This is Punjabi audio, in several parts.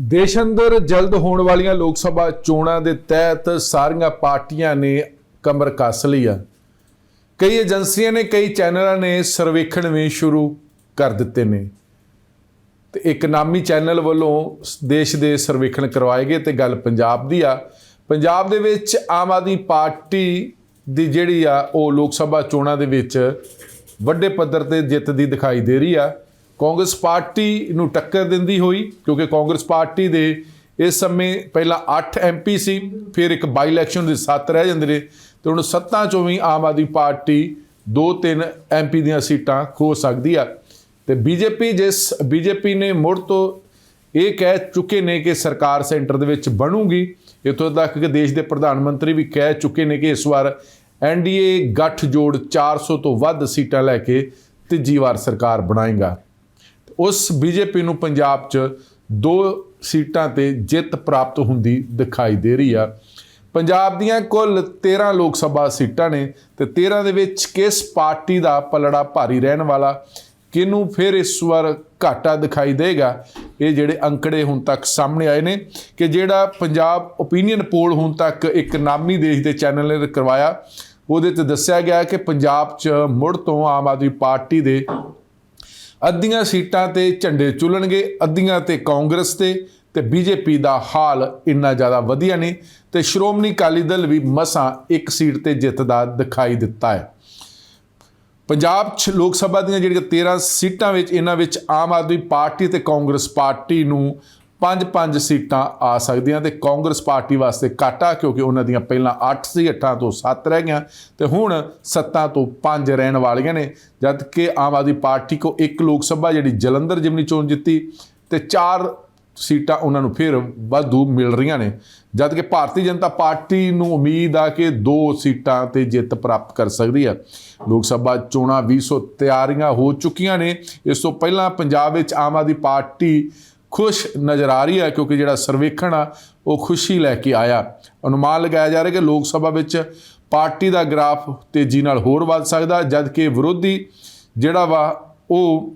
ਦੇਸ਼ ਅੰਦਰ ਜਲਦ ਹੋਣ ਵਾਲੀਆਂ ਲੋਕ ਸਭਾ ਚੋਣਾਂ ਦੇ ਤਹਿਤ ਸਾਰੀਆਂ ਪਾਰਟੀਆਂ ਨੇ ਕਮਰ ਕੱਸ ਲਈ ਆ। ਕਈ ਏਜੰਸੀਆਂ ਨੇ, ਕਈ ਚੈਨਲਾਂ ਨੇ ਸਰਵੇਖਣ ਵੀ ਸ਼ੁਰੂ ਕਰ ਦਿੱਤੇ ਨੇ। ਤੇ ਇੱਕ ਨਾਮੀ ਚੈਨਲ ਵੱਲੋਂ ਸ- ਦੇਸ਼ ਦੇ ਸਰਵੇਖਣ ਕਰਵਾਏ ਗਏ ਤੇ ਗੱਲ ਪੰਜਾਬ ਦੀ ਆ। ਪੰਜਾਬ ਦੇ ਵਿੱਚ ਆਮ ਆਦਮੀ ਪਾਰਟੀ ਦੀ ਜਿਹੜੀ ਆ, ਉਹ ਲੋਕ ਸਭਾ ਚੋਣਾਂ ਦੇ ਵਿੱਚ ਵੱਡੇ ਪੱਧਰ ਤੇ ਜਿੱਤ ਦੀ ਦਿਖਾਈ ਦੇ ਰਹੀ ਆ। ਕਾਂਗਰਸ ਪਾਰਟੀ ਨੂੰ ਟੱਕਰ ਦਿੰਦੀ ਹੋਈ, ਕਿਉਂਕਿ ਕਾਂਗਰਸ ਪਾਰਟੀ ਦੇ ਇਸ ਸਮੇਂ ਪਹਿਲਾਂ 8 ਐਮਪੀ ਸੀ, ਫਿਰ ਇੱਕ ਬਾਈ ਇਲੈਕਸ਼ਨ ਦੇ 7 ਰਹਿ ਜਾਂਦੇ ਨੇ, ਤੇ ਹੁਣ ਸੱਤਾਂ ਚੋਂ ਵੀ ਆਮ ਆਦਮੀ ਪਾਰਟੀ 2-3 ਐਮਪੀ ਦੀਆਂ ਸੀਟਾਂ ਖੋ ਸਕਦੀ ਆ। ਤੇ ਬੀਜੇਪੀ ਜਿਸ ਬੀਜੇਪੀ ਨੇ ਮੁੜ ਤੋਂ ਇਹ ਕਹਿ ਚੁੱਕੇ ਨੇ ਕਿ ਸਰਕਾਰ ਸੈਂਟਰ ਦੇ ਵਿੱਚ ਬਣੂਗੀ ਇਤੋਂ ਤੱਕ ਕਿ ਦੇਸ਼ ਦੇ ਪ੍ਰਧਾਨ ਮੰਤਰੀ ਵੀ ਕਹਿ ਚੁੱਕੇ ਨੇ ਕਿ ਇਸ ਵਾਰ ਐਨਡੀਏ ਗੱਠ ਜੋੜ 400 ਤੋਂ ਵੱਧ ਸੀਟਾਂ ਲੈ ਕੇ ਤੀਜੀ ਵਾਰ ਸਰਕਾਰ ਬਣਾਏਗਾ। ਉਸ ਬੀਜੇਪੀ ਨੂੰ ਪੰਜਾਬ 'ਚ ਦੋ ਸੀਟਾਂ ਤੇ ਜਿੱਤ ਪ੍ਰਾਪਤ ਹੁੰਦੀ ਦਿਖਾਈ ਦੇ ਰਹੀ ਆ। ਪੰਜਾਬ ਦੀਆਂ ਕੁੱਲ 13 ਲੋਕ ਸਭਾ ਸੀਟਾਂ ਨੇ ਤੇ 13 ਦੇ ਵਿੱਚ ਕਿਸ ਪਾਰਟੀ ਦਾ ਪਲੜਾ ਭਾਰੀ ਰਹਿਣ ਵਾਲਾ, ਕਿਹਨੂੰ ਫਿਰ ਇਸ ਵਾਰ ਘਾਟਾ ਦਿਖਾਈ ਦੇਗਾ? ਇਹ ਜਿਹੜੇ ਅੰਕੜੇ ਹੁਣ ਤੱਕ ਸਾਹਮਣੇ ਆਏ ਨੇ ਕਿ ਜਿਹੜਾ ਪੰਜਾਬ ਓਪੀਨੀਅਨ ਪੋਲ ਹੁਣ ਤੱਕ ਇੱਕ ਨਾਮੀ ਦੇਸ਼ ਦੇ ਚੈਨਲ ਨੇ ਕਰਵਾਇਆ, ਉਹਦੇ ਤੇ ਦੱਸਿਆ ਗਿਆ ਕਿ ਪੰਜਾਬ 'ਚ ਮੁੜ ਤੋਂ ਆਮ ਆਦਮੀ ਪਾਰਟੀ ਦੇ ਅੱਧੀਆਂ ਸੀਟਾਂ ਤੇ ਝੰਡੇ ਚੁੱਲਣਗੇ ਅੱਧੀਆਂ ਤੇ ਕਾਂਗਰਸ ਤੇ ਤੇ ਬੀਜੇਪੀ ਦਾ ਹਾਲ ਇੰਨਾ ਜ਼ਿਆਦਾ ਵਧੀਆ ਨਹੀਂ, ਤੇ ਸ਼੍ਰੋਮਣੀ ਅਕਾਲੀ ਦਲ ਵੀ ਮਸਾਂ ਇੱਕ ਸੀਟ ਤੇ ਜਿੱਤਦਾ ਦਿਖਾਈ ਦਿੱਤਾ ਹੈ। ਪੰਜਾਬ 'ਚ ਲੋਕ ਸਭਾ ਦੀਆਂ ਜਿਹੜੀਆਂ 13 ਸੀਟਾਂ ਵਿੱਚ, ਇਹਨਾਂ ਵਿੱਚ ਆਮ ਆਦਮੀ ਪਾਰਟੀ ਤੇ ਕਾਂਗਰਸ ਪਾਰਟੀ ਨੂੰ ਪੰਜ-ਪੰਜ ਸੀਟਾਂ ਆ ਸਕਦੀਆਂ ਤੇ ਕਾਂਗਰਸ ਪਾਰਟੀ ਵਾਸਤੇ ਘਾਟਾ, ਕਿਉਂਕਿ ਉਹਨਾਂ ਦੀਆਂ ਪਹਿਲਾਂ 8 ਸੀ 8 ਤੋਂ 7 ਰਹਿ ਗਈਆਂ ਤੇ ਹੁਣ 7 ਤੋਂ 5 ਰਹਿਣ ਵਾਲੀਆਂ ਨੇ ਜਦ ਕਿ ਆਮ ਆਦਮੀ ਪਾਰਟੀ ਕੋ ਇੱਕ ਲੋਕ ਸਭਾ ਜਿਹੜੀ ਜਲੰਧਰ ਜਿਮਨੀ ਚੋਣ ਜਿੱਤੀ ਤੇ 4 ਸੀਟਾਂ ਉਹਨਾਂ ਨੂੰ ਫਿਰ ਵਾਧੂ ਮਿਲ ਰਹੀਆਂ ਨੇ ਜਦ ਕਿ ਭਾਰਤੀ ਜਨਤਾ ਪਾਰਟੀ ਨੂੰ ਉਮੀਦ ਆ ਕਿ ਦੋ ਸੀਟਾਂ ਤੇ ਜਿੱਤ ਪ੍ਰਾਪਤ ਕਰ ਸਕਦੀ ਹੈ ਲੋਕ ਸਭਾ ਚੋਣਾਂ 20 ਤਿਆਰੀਆਂ ਹੋ ਚੁੱਕੀਆਂ ਨੇ, ਇਸ ਤੋਂ ਪਹਿਲਾਂ ਪੰਜਾਬ ਵਿੱਚ ਆਮ ਆਦਮੀ ਪਾਰਟੀ ਖੁਸ਼ ਨਜ਼ਰ ਆ ਰਹੀ ਹੈ ਕਿਉਂਕਿ ਜਿਹੜਾ ਸਰਵੇਖਣ ਆ, ਉਹ ਖੁਸ਼ੀ ਲੈ ਕੇ ਆਇਆ। ਅਨੁਮਾਨ ਲਗਾਇਆ ਜਾ ਰਿਹਾ ਕਿ ਲੋਕ ਸਭਾ ਵਿੱਚ ਪਾਰਟੀ ਦਾ ਗ੍ਰਾਫ ਤੇਜ਼ੀ ਨਾਲ ਹੋਰ ਵੱਧ ਸਕਦਾ ਜਦ ਕਿ ਵਿਰੋਧੀ ਜਿਹੜਾ ਵਾ, ਉਹ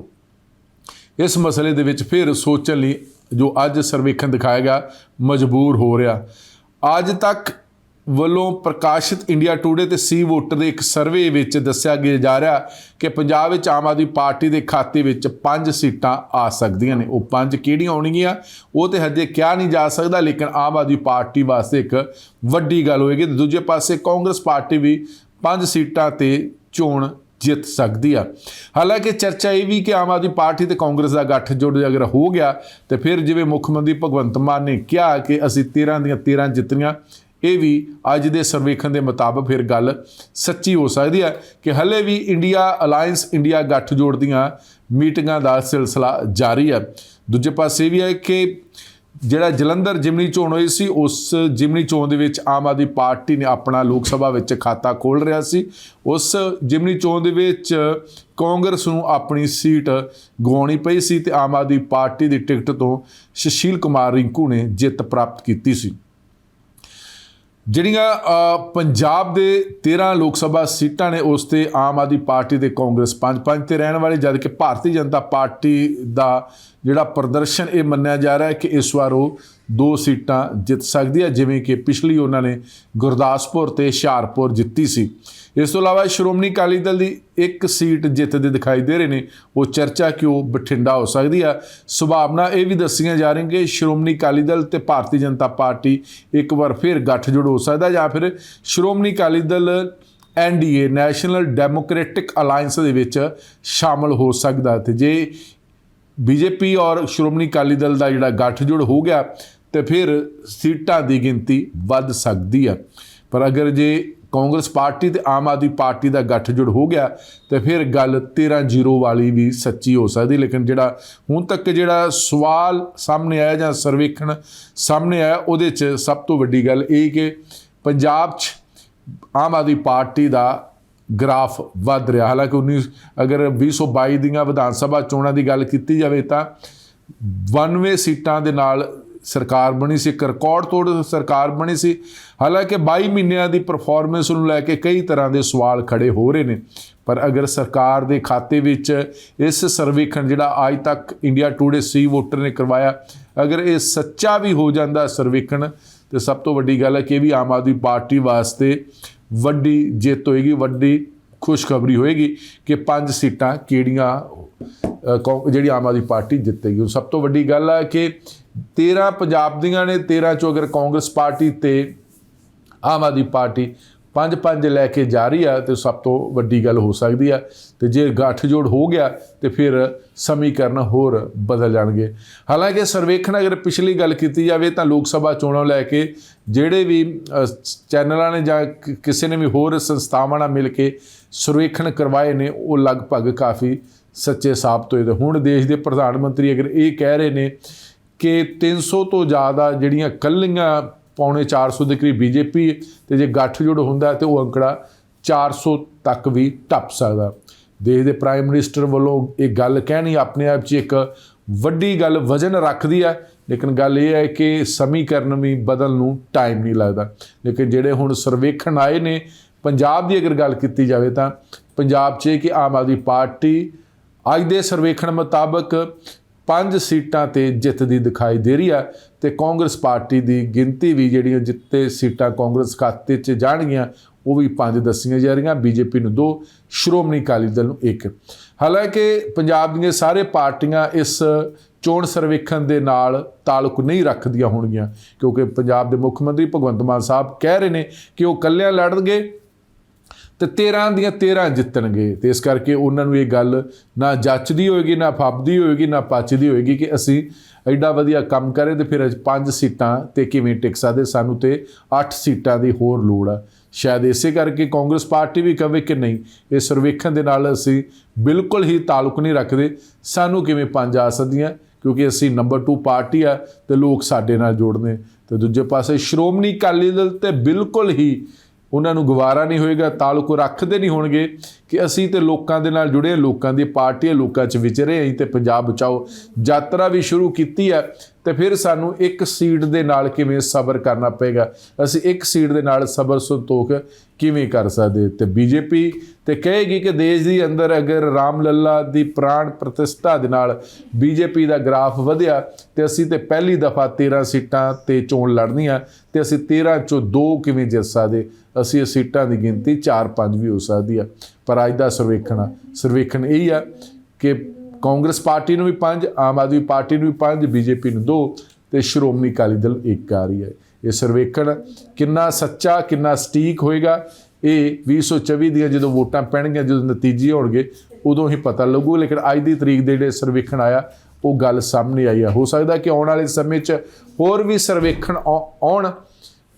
ਇਸ ਮਸਲੇ ਦੇ ਵਿੱਚ ਫਿਰ ਸੋਚਣ ਲਈ ਜੋ ਅੱਜ ਸਰਵੇਖਣ ਦਿਖਾਏਗਾ ਮਜਬੂਰ ਹੋ ਰਿਹਾ। ਅੱਜ ਤੱਕ ਵੱਲੋਂ ਪ੍ਰਕਾਸ਼ਿਤ ਇੰਡੀਆ ਟੂਡੇ ਤੇ ਸੀ ਵੋਟਰ ਦੇ ਇੱਕ ਸਰਵੇ ਵਿੱਚ ਦੱਸਿਆ ਗਿਆ ਜਾ ਰਿਹਾ ਕਿ ਪੰਜਾਬ ਵਿੱਚ ਆਮ ਆਦਮੀ ਪਾਰਟੀ ਦੇ ਖਾਤੇ ਵਿੱਚ ਪੰਜ ਸੀਟਾਂ ਆ ਸਕਦੀਆਂ ਨੇ। ਉਹ ਪੰਜ ਕਿਹੜੀਆਂ ਆਉਣਗੀਆਂ ਉਹ ਤੇ ਹਜੇ ਕਿਹਾ ਨਹੀਂ ਜਾ ਸਕਦਾ, ਲੇਕਿਨ ਆਮ ਆਦਮੀ ਪਾਰਟੀ ਵਾਸਤੇ ਇੱਕ ਵੱਡੀ ਗੱਲ ਹੋਏਗੀ ਤੇ ਦੂਜੇ ਪਾਸੇ ਕਾਂਗਰਸ ਪਾਰਟੀ ਵੀ ਪੰਜ ਸੀਟਾਂ ਤੇ ਚੋਣ ਜਿੱਤ ਸਕਦੀ ਆ। ਹਾਲਾਂਕਿ ਚਰਚਾ ਇਹ ਵੀ ਕਿ ਆਮ ਆਦਮੀ ਪਾਰਟੀ ਤੇ ਕਾਂਗਰਸ ਦਾ ਗੱਠ ਜੋੜ ਅਗਰ ਹੋ ਗਿਆ ਤੇ ਫਿਰ ਜਿਵੇਂ ਮੁੱਖ ਮੰਤਰੀ ਭਗਵੰਤ ਮਾਨ ਨੇ ਕਿਹਾ ਕਿ ਅਸੀਂ 13 ਦੀਆਂ 13 ਜਿੱਤੀਆਂ ਇਹ ਵੀ ਅੱਜ ਦੇ ਸਰਵੇਖਣ ਦੇ ਮੁਤਾਬਕ ਫਿਰ ਗੱਲ ਸੱਚੀ ਹੋ ਸਕਦੀ ਹੈ ਕਿ ਹਲੇ ਵੀ ਇੰਡੀਆ ਅਲਾਈਅੰਸ ਇੰਡੀਆ ਗੱਠਜੋੜ ਦੀਆਂ ਮੀਟਿੰਗਾਂ ਦਾ ਸਿਲਸਿਲਾ ਜਾਰੀ ਹੈ। ਦੂਜੇ ਪਾਸੇ ਇਹ ਵੀ ਹੈ ਕਿ ਜਿਹੜਾ ਜਲੰਧਰ ਜਿਮਨੀ ਚੋਣ ਹੋਈ ਸੀ, ਉਸ ਜਿਮਨੀ ਚੋਣ ਦੇ ਵਿੱਚ ਆਮ ਆਦਮੀ ਪਾਰਟੀ ਨੇ ਆਪਣਾ ਲੋਕ ਸਭਾ ਵਿੱਚ ਖਾਤਾ ਖੋਲ ਰਿਹਾ ਸੀ। ਉਸ ਜਿਮਨੀ ਚੋਣ ਦੇ ਵਿੱਚ ਕਾਂਗਰਸ ਨੂੰ ਆਪਣੀ ਸੀਟ ਗਵਾਉਣੀ ਪਈ ਸੀ ਤੇ ਆਮ ਆਦਮੀ ਪਾਰਟੀ ਦੀ ਟਿਕਟ ਤੋਂ ਸੁਸ਼ੀਲ ਕੁਮਾਰ ਰਿੰਕੂ ਨੇ ਜਿੱਤ ਪ੍ਰਾਪਤ ਕੀਤੀ ਸੀ। ਜਿਹੜੀਆਂ ਪੰਜਾਬ ਦੇ 13 ਲੋਕ ਸਭਾ ਸੀਟਾਂ ਨੇ, ਉਸ ਤੇ ਆਮ ਆਦਮੀ ਪਾਰਟੀ ਤੇ ਕਾਂਗਰਸ ਪੰਜ ਪੰਜ ਤੇ ਰਹਿਣ ਵਾਲੇ ਜਦਕਿ ਭਾਰਤੀ ਜਨਤਾ ਪਾਰਟੀ ਦਾ ਜਿਹੜਾ ਪ੍ਰਦਰਸ਼ਨ ਇਹ ਮੰਨਿਆ ਜਾ ਰਿਹਾ ਹੈ ਕਿ ਇਸ ਵਾਰ ਉਹ ਦੋ ਸੀਟਾਂ ਜਿੱਤ ਸਕਦੀ ਹੈ, ਜਿਵੇਂ ਕਿ ਪਿਛਲੀ ਉਹਨਾਂ ਨੇ ਗੁਰਦਾਸਪੁਰ ਤੇ ਹੁਸ਼ਿਆਰਪੁਰ ਜਿੱਤੀ ਸੀ। ਇਸ ਤੋਂ ਇਲਾਵਾ ਸ਼੍ਰੋਮਣੀ ਅਕਾਲੀ ਦਲ ਦੀ ਇੱਕ ਸੀਟ ਜਿੱਤਦੇ ਦਿਖਾਈ ਦੇ ਰਹੇ ਨੇ। ਉਹ ਚਰਚਾ ਕਿ ਉਹ ਬਠਿੰਡਾ ਹੋ ਸਕਦੀ ਆ ਸੁਭਾਵਨਾ ਇਹ ਵੀ ਦੱਸੀਆਂ ਜਾ ਰਹੀਆਂ ਕਿ ਸ਼੍ਰੋਮਣੀ ਅਕਾਲੀ ਦਲ ਤੇ ਭਾਰਤੀ ਜਨਤਾ ਪਾਰਟੀ ਇੱਕ ਵਾਰ ਫਿਰ ਗੱਠਜੋੜ ਹੋ ਸਕਦਾ ਜਾਂ ਫਿਰ Shiromani Akali Dal NDA national democratic alliance ਦੇ ਵਿੱਚ ਸ਼ਾਮਲ ਹੋ ਸਕਦਾ ਤੇ ਜੇ ਬੀਜੇਪੀ ਔਰ ਸ਼੍ਰੋਮਣੀ ਅਕਾਲੀ ਦਲ ਦਾ ਜਿਹੜਾ ਗੱਠਜੋੜ ਹੋ ਗਿਆ ਤੇ ਫਿਰ ਸੀਟਾਂ ਦੀ ਗਿਣਤੀ ਵੱਧ ਸਕਦੀ ਆ। ਪਰ ਅਗਰ ਜੇ ਕਾਂਗਰਸ ਪਾਰਟੀ ਤੇ ਆਮ ਆਦਮੀ ਪਾਰਟੀ ਦਾ ਗੱਠਜੋੜ ਹੋ ਗਿਆ ਤੇ ਫਿਰ ਗੱਲ 13-0 ਵਾਲੀ ਵੀ ਸੱਚੀ ਹੋ ਸਕਦੀ, ਲੇਕਿਨ ਜਿਹੜਾ ਹੁਣ ਤੱਕ ਜਿਹੜਾ ਸਵਾਲ ਸਾਹਮਣੇ ਆਇਆ ਜਾਂ ਸਰਵੇਖਣ ਸਾਹਮਣੇ ਆਇਆ, ਉਹਦੇ 'ਚ ਸਭ ਤੋਂ ਵੱਡੀ ਗੱਲ ਇਹ ਕਿ ਪੰਜਾਬ 'ਚ ਆਮ ਆਦਮੀ ਪਾਰਟੀ ਦਾ ਗ੍ਰਾਫ ਵੱਧ ਰਿਹਾ। ਹਾਲਾਂਕਿ 19 ਅਗਰ 2022 ਦੀਆਂ ਵਿਧਾਨ ਸਭਾ ਚੋਣਾਂ ਦੀ ਗੱਲ ਕੀਤੀ ਜਾਵੇ ਤਾਂ 92 ਸੀਟਾਂ ਦੇ ਨਾਲ ਸਰਕਾਰ ਬਣੀ ਸੀ, ਇੱਕ ਰਿਕਾਰਡ ਤੋੜ ਸਰਕਾਰ ਬਣੀ ਸੀ। ਹਾਲਾਂਕਿ 22 ਮਹੀਨਿਆਂ ਦੀ ਪਰਫਾਰਮੈਂਸ ਨੂੰ ਲੈ ਕੇ ਕਈ ਤਰ੍ਹਾਂ ਦੇ ਸਵਾਲ ਖੜੇ ਹੋ ਰਹੇ ਨੇ। ਪਰ ਅਗਰ ਸਰਕਾਰ ਦੇ ਖਾਤੇ ਵਿੱਚ ਇਸ ਸਰਵੇਖਣ ਜਿਹੜਾ ਅੱਜ ਤੱਕ ਇੰਡੀਆ ਟੂਡੇ ਸੀ ਵੋਟਰ ਨੇ ਕਰਵਾਇਆ, ਅਗਰ ਇਹ ਸੱਚਾ ਵੀ ਹੋ ਜਾਂਦਾ ਸਰਵੇਖਣ ਤੇ ਸਭ ਤੋਂ ਵੱਡੀ ਗੱਲ ਹੈ ਕਿ ਇਹ ਵੀ ਆਮ ਆਦਮੀ ਪਾਰਟੀ ਵਾਸਤੇ ਵੱਡੀ ਜਿੱਤ ਹੋਏਗੀ, ਵੱਡੀ ਖੁਸ਼ਖਬਰੀ ਹੋਏਗੀ ਕਿ ਪੰਜ ਸੀਟਾਂ ਕਿਹੜੀਆਂ ਜਿਹੜੀ ਆਮ ਆਦਮੀ ਪਾਰਟੀ ਜਿੱਤੇਗੀ। ਸਭ ਤੋਂ ਵੱਡੀ ਗੱਲ ਹੈ ਕਿ 13 ਪੰਜਾਬ ਦੀਆਂ ਨੇ 13 ਚੋਂ ਅਗਰ ਕਾਂਗਰਸ ਪਾਰਟੀ ਤੇ ਆਮ ਆਦਮੀ ਪਾਰਟੀ ਪੰਜ ਪੰਜ ਲੈ ਕੇ ਜਾ ਰਹੀ ਆ ਤੇ ਸਭ ਤੋਂ ਵੱਡੀ ਗੱਲ ਹੋ ਸਕਦੀ ਆ। ਤੇ ਜੇ ਗੱਠਜੋੜ ਹੋ ਗਿਆ ਤੇ ਫਿਰ ਸਮੀਕਰਨ ਹੋਰ ਬਦਲ ਜਾਣਗੇ। ਹਾਲਾਂਕਿ ਸਰਵੇਖਣ ਅਗਰ ਪਿਛਲੀ ਗੱਲ ਕੀਤੀ ਜਾਵੇ ਤਾਂ ਲੋਕ ਸਭਾ ਚੋਣਾਂ ਲੈ ਕੇ ਜਿਹੜੇ ਵੀ ਚੈਨਲਾਂ ਨੇ ਜਾਂ ਕਿਸੇ ਨੇ ਵੀ ਹੋਰ ਸੰਸਥਾਵਾਂ ਨਾਲ ਮਿਲ ਕੇ ਸਰਵੇਖਣ ਕਰਵਾਏ ਨੇ, ਉਹ ਲਗਭਗ ਕਾਫੀ ਸੱਚੇ ਸਾਬਤ ਹੋਏ ਤੇ ਹੁਣ ਦੇਸ਼ ਦੇ ਪ੍ਰਧਾਨ ਮੰਤਰੀ ਅਗਰ ਇਹ ਕਹਿ ਰਹੇ ਨੇ ਕਿ 300 ਤੋਂ ਜ਼ਿਆਦਾ ਜਿਹੜੀਆਂ ਕੱਲੀਆਂ ਪੌਣੇ 400 ਦੇ ਕਰੀਬ ਬੀਜੇਪੀ ਤੇ ਜੇ ਗੱਠਜੋੜ ਹੁੰਦਾ ਤੇ ਉਹ ਅੰਕੜਾ 400 ਤੱਕ ਵੀ ਟੱਪ ਸਕਦਾ ਦੇਸ਼ ਦੇ ਪ੍ਰਾਈਮ ਮਿਨਿਸਟਰ ਵੱਲੋਂ ਇਹ ਗੱਲ ਕਹਿਣੀ ਆਪਣੇ ਆਪ 'ਚ ਇੱਕ ਵੱਡੀ ਗੱਲ ਵਜਨ ਰੱਖਦੀ ਹੈ, ਲੇਕਿਨ ਗੱਲ ਇਹ ਹੈ ਕਿ ਸਮੀਕਰਨ ਵੀ ਬਦਲ ਨੂੰ ਟਾਈਮ ਨਹੀਂ ਲੱਗਦਾ। ਲੇਕਿਨ ਜਿਹੜੇ ਹੁਣ ਸਰਵੇਖਣ ਆਏ ਨੇ, ਪੰਜਾਬ ਦੀ ਅਗਰ ਗੱਲ ਕੀਤੀ ਜਾਵੇ ਤਾਂ ਪੰਜਾਬ 'ਚ ਕਿ ਆਮ ਆਦਮੀ ਪਾਰਟੀ ਅੱਜ ਦੇ ਸਰਵੇਖਣ ਮੁਤਾਬਕ ਪੰਜ ਸੀਟਾਂ ਤੇ ਜਿੱਤ ਦੀ ਦਿਖਾਈ ਦੇ ਰਹੀ ਆ ਤੇ ਕਾਂਗਰਸ ਪਾਰਟੀ ਦੀ ਗਿਣਤੀ ਵੀ ਜਿਹੜੀਆਂ ਜਿੱਤੇ ਸੀਟਾਂ ਕਾਂਗਰਸ ਖਾਤੇ 'ਚ ਜਾਣਗੀਆਂ, ਉਹ ਵੀ ਪੰਜ ਦੱਸੀਆਂ ਜਾ ਰਹੀਆਂ, ਬੀਜੇਪੀ ਨੂੰ ਦੋ, ਸ਼੍ਰੋਮਣੀ ਅਕਾਲੀ ਦਲ ਨੂੰ ਇੱਕ। ਹਾਲਾਂਕਿ ਪੰਜਾਬ ਦੀਆਂ ਸਾਰੇ ਪਾਰਟੀਆਂ ਇਸ ਚੋਣ ਸਰਵੇਖਣ ਦੇ ਨਾਲ ਤਾਲੁਕ ਨਹੀਂ ਰੱਖਦੀਆਂ ਹੋਣਗੀਆਂ, ਕਿਉਂਕਿ ਪੰਜਾਬ ਦੇ ਮੁੱਖ ਮੰਤਰੀ ਭਗਵੰਤ ਮਾਨ ਸਾਹਿਬ ਕਹਿ ਰਹੇ ਨੇ ਕਿ ਉਹ ਇਕੱਲਿਆਂ ਲੜਨਗੇ ਤੇ 13 ਦੀਆਂ 13 ਜਿੱਤਣਗੇ। ਤੇ ਇਸ ਕਰਕੇ ਉਹਨਾਂ ਨੂੰ ਇਹ ਗੱਲ ਨਾ ਜੱਚਦੀ ਹੋਏਗੀ, ਨਾ ਫੱਬਦੀ ਹੋਏਗੀ, ਨਾ ਪਚਦੀ ਹੋਏਗੀ ਕਿ ਅਸੀਂ ਐਡਾ ਵਧੀਆ ਕੰਮ ਕਰੇ ਤੇ ਫਿਰ ਅੱਜ ਪੰਜ ਸੀਟਾਂ ਤੇ ਕਿਵੇਂ ਟਿਕ ਸਕਦੇ? ਸਾਨੂੰ ਤੇ 8 ਸੀਟਾਂ ਦੀ ਹੋਰ ਲੋੜ ਆ। ਸ਼ਾਇਦ ਇਸੇ ਕਰਕੇ ਕਾਂਗਰਸ ਪਾਰਟੀ ਵੀ ਕਵੇ ਕਿ ਨਹੀਂ, ਇਹ ਸਰਵੇਖਣ ਦੇ ਨਾਲ ਅਸੀਂ ਬਿਲਕੁਲ ਹੀ ਤਾਲੁਕ ਨਹੀਂ ਰੱਖਦੇ। ਸਾਨੂੰ ਕਿਵੇਂ ਪੰਜ ਆ ਸਕਦੀਆਂ? ਕਿਉਂਕਿ ਅਸੀਂ ਨੰਬਰ 2 ਪਾਰਟੀ ਆ ਤੇ ਲੋਕ ਸਾਡੇ ਨਾਲ ਜੋੜਨੇ। ਤੇ ਦੂਜੇ ਪਾਸੇ ਸ਼੍ਰੋਮਣੀ ਅਕਾਲੀ ਦਲ ਤੇ ਬਿਲਕੁਲ ਹੀ ਉਹਨਾਂ ਨੂੰ ਗਵਾਰਾ ਨਹੀਂ ਹੋਏਗਾ ਤਾਲੁਕ ਰੱਖਦੇ ਨਹੀਂ ਹੋਣਗੇ। ਕਿ ਅਸੀਂ ਤੇ ਲੋਕਾਂ ਦੇ ਨਾਲ ਜੁੜੇ ਹਾਂ, ਲੋਕਾਂ ਦੀ ਪਾਰਟੀ ਲੋਕਾਂ 'ਚ ਵਿਚਰੇ ਅਸੀਂ ਤੇ ਪੰਜਾਬ ਬਚਾਓ। ਯਾਤਰਾ ਵੀ ਸ਼ੁਰੂ ਕੀਤੀ ਹੈ ਤੇ ਫਿਰ ਸਾਨੂੰ ਇੱਕ ਸੀਟ ਦੇ ਨਾਲ ਕਿਵੇਂ ਸਬਰ ਕਰਨਾ ਪਏਗਾ? ਅਸੀਂ ਇੱਕ ਸੀਟ ਦੇ ਨਾਲ ਸਬਰ ਸੰਤੋਖ ਕਿਵੇਂ ਕਰ ਸਕਦੇ? ਤੇ ਬੀਜੇਪੀ ਤੇ ਕਹੇਗੀ ਕਿ ਦੇਸ਼ ਦੇ ਅੰਦਰ ਅਗਰ ਰਾਮ ਲੱਲਾ ਦੀ ਪ੍ਰਾਣ ਪ੍ਰਤਿਸ਼ਠਾ ਦੇ ਨਾਲ ਬੀਜੇਪੀ ਦਾ ਗ੍ਰਾਫ ਵਧਿਆ ਤੇ ਅਸੀਂ ਤੇ ਪਹਿਲੀ ਦਫਾ 13 ਸੀਟਾਂ ਤੇ ਚੋਣ ਲੜਨੀਆਂ ਆ ਤੇ ਅਸੀਂ 13 ਚੋਂ 2 ਕਿਵੇਂ ਜਿੱਤ ਸਕਦੇ? ਅਸੀਂ ਇਹ ਸੀਟਾਂ ਦੀ ਗਿਣਤੀ 4-5 ਵੀ ਹੋ ਸਕਦੀ ਆ। ਪਰ ਅੱਜ ਦਾ ਸਰਵੇਖਣ ਆ। ਸਰਵੇਖਣ ਇਹ ਆ ਕਿ ਕਾਂਗਰਸ ਪਾਰਟੀ ਨੂੰ ਵੀ 5 ਆਮ ਆਦਮੀ ਪਾਰਟੀ ਨੂੰ ਵੀ 5 ਬੀਜੇਪੀ ਨੂੰ 2 ਤੇ ਸ਼੍ਰੋਮਣੀ ਅਕਾਲੀ ਦਲ ਇੱਕ ਆ ਰਹੀ ਹੈ। ਇਹ ਸਰਵੇਖਣ ਕਿੰਨਾ ਸੱਚਾ, ਕਿੰਨਾ ਸਟੀਕ ਹੋਏਗਾ, ਇਹ 2024 ਦੀਆਂ ਜਦੋਂ ਵੋਟਾਂ ਪੈਣਗੀਆਂ, ਜਦੋਂ ਨਤੀਜੇ ਹੋਣਗੇ, ਉਦੋਂ ਹੀ ਪਤਾ ਲੱਗੂ। ਲੇਕਿਨ ਅੱਜ ਦੀ ਤਰੀਕ ਦੇ ਜਿਹੜੇ ਸਰਵੇਖਣ ਆਇਆ, ਉਹ ਗੱਲ ਸਾਹਮਣੇ ਆਈ ਆ। ਹੋ ਸਕਦਾ ਕਿ ਆਉਣ ਵਾਲੇ ਸਮੇਂ 'ਚ ਹੋਰ ਵੀ ਸਰਵੇਖਣ ਆਉ- ਆਉਣ।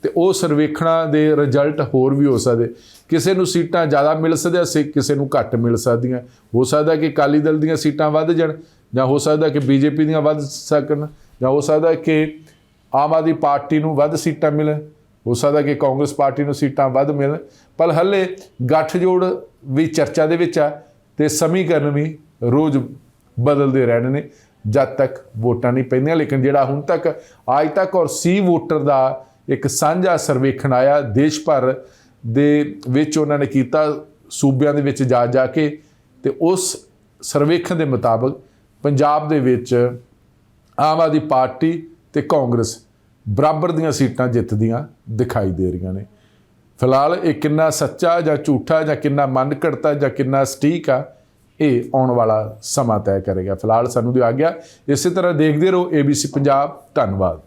ਤੇ ਉਹ ਸਰਵੇਖਣਾਂ ਦੇ ਰਿਜ਼ਲਟ ਹੋਰ ਵੀ ਹੋ ਸਕਦੇ। ਕਿਸੇ ਨੂੰ ਸੀਟਾਂ ਜ਼ਿਆਦਾ ਮਿਲ ਸਕਦੀਆਂ ਸੀ, ਕਿਸੇ ਨੂੰ ਘੱਟ ਮਿਲ ਸਕਦੀਆਂ। ਹੋ ਸਕਦਾ ਕਿ ਅਕਾਲੀ ਦਲ ਦੀਆਂ ਸੀਟਾਂ ਵੱਧ ਜਾਣ, ਜਾਂ ਹੋ ਸਕਦਾ ਕਿ ਬੀਜੇਪੀ ਦੀਆਂ ਵੱਧ ਸਕਣ, ਜਾਂ ਹੋ ਸਕਦਾ ਕਿ ਆਮ ਆਦਮੀ ਪਾਰਟੀ ਨੂੰ ਵੱਧ ਸੀਟਾਂ ਮਿਲਣ, ਹੋ ਸਕਦਾ ਕਿ ਕਾਂਗਰਸ ਪਾਰਟੀ ਨੂੰ ਸੀਟਾਂ ਵੱਧ ਮਿਲਣ। ਪਰ ਹੱਲੇ ਗੱਠਜੋੜ ਵੀ ਚਰਚਾ ਦੇ ਵਿੱਚ ਆ ਤੇ ਸਮੀਕਰਨ ਵੀ ਰੋਜ਼ ਬਦਲਦੇ ਰਹਿਣੇ ਨੇ। ਜਦ ਤੱਕ ਵੋਟਾਂ ਨਹੀਂ ਪੈਂਦੀਆਂ, ਲੇਕਿਨ ਜਿਹੜਾ ਹੁਣ ਤੱਕ, ਅੱਜ ਤੱਕ ਔਰ ਸੀ ਵੋਟਰ ਦਾ ਇੱਕ ਸਾਂਝਾ ਸਰਵੇਖਣ ਆਇਆ ਦੇਸ਼ ਭਰ ਦੇ ਵਿੱਚ ਉਹਨਾਂ ਨੇ ਕੀਤਾ, ਸੂਬਿਆਂ ਦੇ ਵਿੱਚ ਜਾ ਜਾ ਕੇ ਤੇ ਉਸ ਸਰਵੇਖਣ ਦੇ ਮੁਤਾਬਕ ਪੰਜਾਬ ਦੇ ਵਿੱਚ ਆਮ ਆਦਮੀ ਪਾਰਟੀ ਤੇ ਕਾਂਗਰਸ ਬਰਾਬਰ ਦੀਆਂ ਸੀਟਾਂ ਜਿੱਤਦੀਆਂ ਦਿਖਾਈ ਦੇ ਰਹੀਆਂ ਨੇ। ਫਿਲਹਾਲ ਇਹ ਕਿੰਨਾ ਸੱਚਾ ਜਾਂ ਝੂਠਾ ਜਾਂ ਕਿੰਨਾ ਮਨ ਘੜਤਾ ਜਾਂ ਕਿੰਨਾ ਸਟੀਕ ਆ, ਇਹ ਆਉਣ ਵਾਲਾ ਸਮਾਂ ਤੈਅ ਕਰੇਗਾ। ਫਿਲਹਾਲ ਸਾਨੂੰ ਦਿਓ ਆ ਗਿਆ ਇਸੇ ਤਰ੍ਹਾਂ ਦੇਖਦੇ ਰਹੋ ABC ਪੰਜਾਬ ਧੰਨਵਾਦ।